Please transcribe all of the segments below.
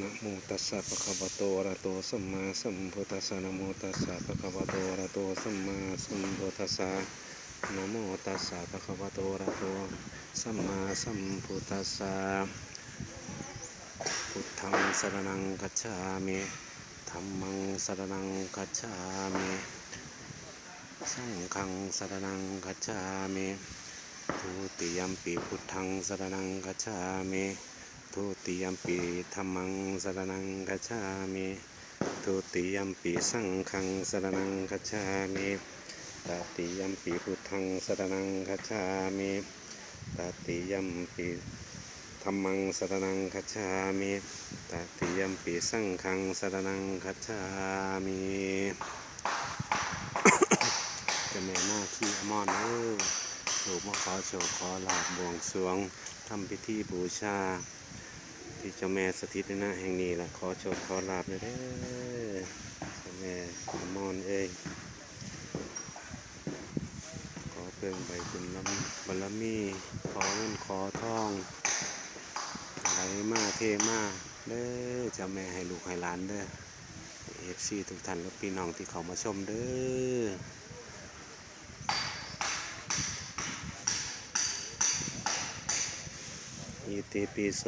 นะโมตัสสะภะคะวะโตอะระโตสัมมาสัมพุทธัสสะนะโมตัสสะภะคะวะโตอะระโตสัมมาสัมพุทธัสสะนะโมตัสสะภะคะวะโตอะระโตสัมมาสัมพุทธัสสะพุทธังสรณังกัจฉามิธัมมังสรณังกัจฉามิสังฆังสรณังกัจฉามิทุติยัมปิพุทธังสรณังกัจฉามิ ทุติยมปีธรรมังสรนังกัจฉามิทุติยมปีสังฆังสรนังกัจฉามิตติยมปีพุทธังสรนังกัจฉามิตติยมปีธรรมังสรนังกัจฉามิตติยมปีสังฆังสรนังกัจฉามิจะแม่หน้าที่อมอนเออหลูกมาขอโชว์ขอลาบบวงสวงทำพิธีบูชา ที่เจ้าแม่สถิตในหน้าแห่งนี้ละขอโชคขอลาบเลยเด้อเจ้าแม่อมอนเอ้ยขอเพิ่งใบบุญลำบารมีขอเงินขอทองไหลมาเทมาเด้อเจ้าแม่ให้ลูกให้หลานเด้อเอฟซีทุกท่านและพี่น้องที่เขามาชมเด้อ อิติปิโส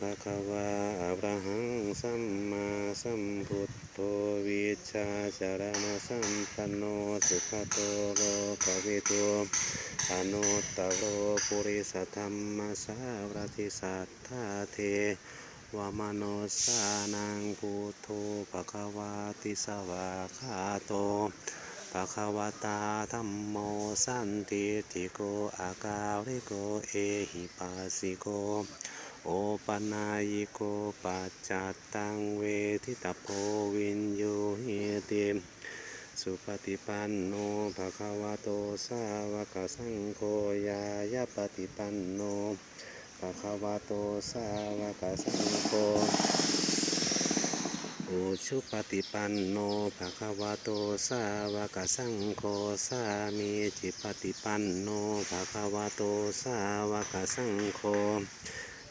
ภะคะวาอะระหังสัมมาสัมพุทโธวิชาจารณะสัมปันโนสุขโตโลกวิทูอนุตตโรปุริสธรรมสาวรติสัทธาเทวามโนสานังพุทโธภะคะวาติสวาคาโต ภะคะวะตาธัมโมสันติติโกอากาลิโกเอหิปัสสิโก โอปนายโกปัจจัตตังเวทิตาโพวินโยหิติสุปฏิปันโนภะคะวะโตสาวกสังโฆยายาปฏิปันโนภะคะวะโตสาวกสังโฆ โอชุปฏิปันโนภะคะวะโตสาวกสังโฆสามีจิปฏิปันโนภะคะวะโตสาวกสังโฆ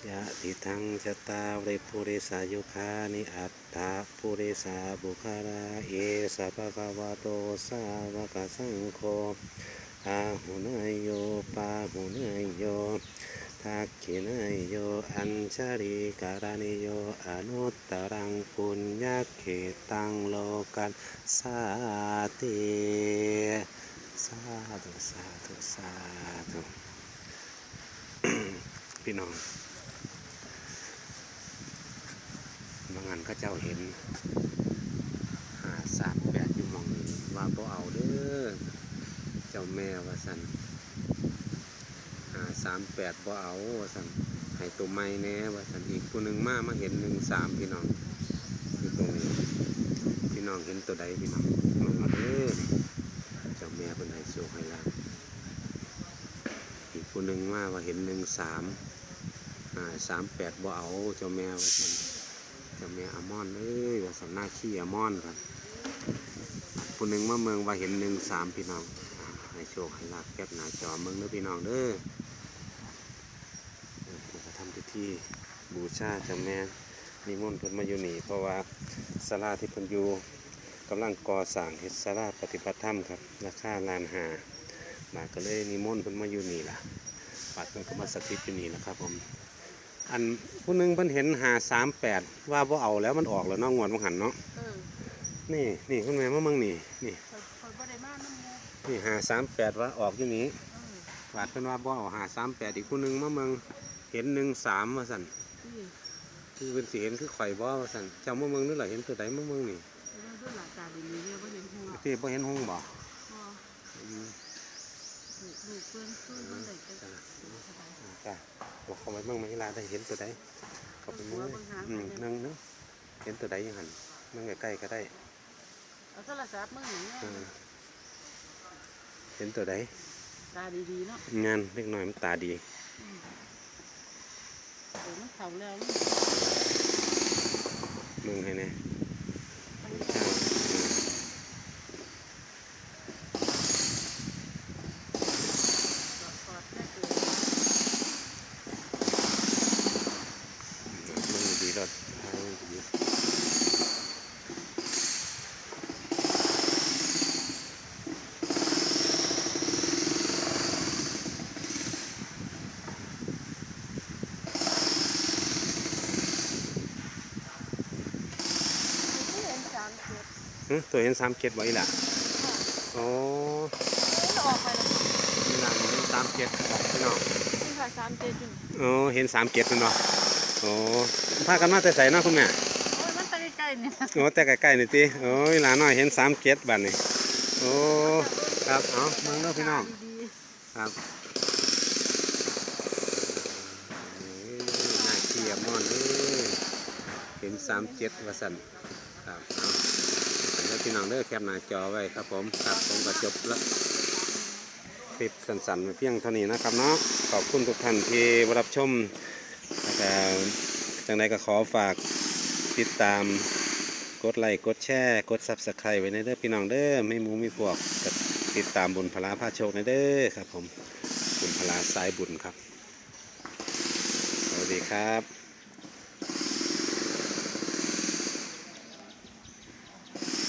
ยะติทังจตาริปุริสายุคานิอัตถาปุริสาบุคาราเอสะภะคะวะโตสาวกสังโฆอาหุนายโยปาหุนายโย ทักขินายโยอัญชริการณิโยอนุตตรังปุญญเขตังโลกันสาติสาธุสาธุสาธุพี่น้องบางอันก็เจ้าเห็นหาสามแปดอยู่มองว่าบ่เอาเด้อเจ้าแม่ว่าสัน สามแปดบ่เอาว่าสันให้ตัวไม่แน่ว่าสันอีกตัวหนึ่งมามาเห็นหนึ่งสามพี่น้องอยู่ตรงนี้พี่น้องเห็นตัวใดพี่น้องลงมาเด้อเจ้าแม่เป็นให้โชคให้ลาอีกตัวหนึ่งมาว่าเห็นหนึ่งสามหาสามแปดบ่เอาเจ้าแม่ว่าสันเจ้าแม่อามอนเอ้ยว่าสันหน้าขี้อามอนครับผู้หนึ่งมาเมืองว่าเห็นหนึ่งสามพี่น้องให้โชคให้ลาบแก็บหน้าจอเมืองเด้อพี่น้องเด้ออ ทำพิธีบูชาเจ้าแม่นิมนต์เพิ่นมาอยู่นี่เพราะว่าศาลาที่เพิ่นอยู่กำลังก่อสร้างเฮ็ดศาลาปฏิบัติธรรมครับราคาล้านห้าบาทก็เลยนิมนต์เพิ่นมาอยู่นี่ล่ะบาทเพิ่นก็มาสถิตอยู่นี่นะครับผมอันผู้หนึงเพิ่นเห็นหาสามแปดว่าบ่เอาแล้วมันออกแล้วเนาะงวดมันหันเนาะเออนี่นี่คุณแม่มาเมืองนี่นี่คอยคอยบ่ได้มาน้ำหมูนี่หาสามแปดว่าออกอยู่นี้เออวาดเป็นว่าบ่เอาหาสามแปดอีกผู้หนึ่งมาเมือง เห็นหนึ่งสามมาสั่นที่คือเป็นสีเห็นคือข่อยบ่มาสั่นเจ้ามาเมืองนี่แหละเห็นตัวใดมาเมืองนี่เรื่องด้วยหลักการดีๆเนี่ยบ่เห็นหัวพี่บ่เห็นหงบ่พออืมลูกลูกเพื่อนเพื่อนเพื่อนได้ไปจ้ะสบายจ้ะบอกเขาไปเมืองไม่ลาได้เห็นตัวใดเขาไปเมืองอืมนั่งเนึงเห็นตัวใดอยังหันนั่งใกล้ๆก็ได้เอาโทรศัพท์มึงอย่างเงี้ยเออเห็นตัวใดตาดีๆเนาะงานเล็กน้อยมันตาดี เดี๋ยวมันเข่าแล้วเมืองให้แน่มัน บูชาอืม กอดแค่เกิด เมืองดีรถทางดี ฮะ ตัวเห็นสามเจ็ดบ่อีหล่ะโอ้จะออกไปแล้วอีหล่ะเห็นสามเจ็ดบอกพี่น้องนี่ค่ะสามเจ็ดอยู่โอ้เห็นสามเจ็ดมันเนาะโอ้พากันมาแต่ใส่เนาะคุณแม่โอ้ยมันตะใกล้ๆเนี่ยโอ้แต่ใกล้ๆนี่ติโอ้ยหลานน้อยเห็นสามเจ็ดบัดนี่โอ้ครับเอามึงเนาะพี่น้องดีครับน่าเกียบมอนเอ้ยเห็นสามเจ็ดว่าสันครับเอพี่น้องเด้อแคปหน้าจอไว้ครับผมครับผมก็จบละคลิปสั้นๆเพียงเท่านี้นะครับเนาะขอบคุณทุกท่านที่รับชมแล้วก็จังใดก็ขอฝากติดตามกดไลค์กดแชร์กดซับสไครต์ไว้ในเด้อพี่น้องเด้อไม่มูไม่พวกก็ติดตามบุญพลาพาโชคในเด้อครับผมบุญพลาสายบุญครับ สวัสดีครับ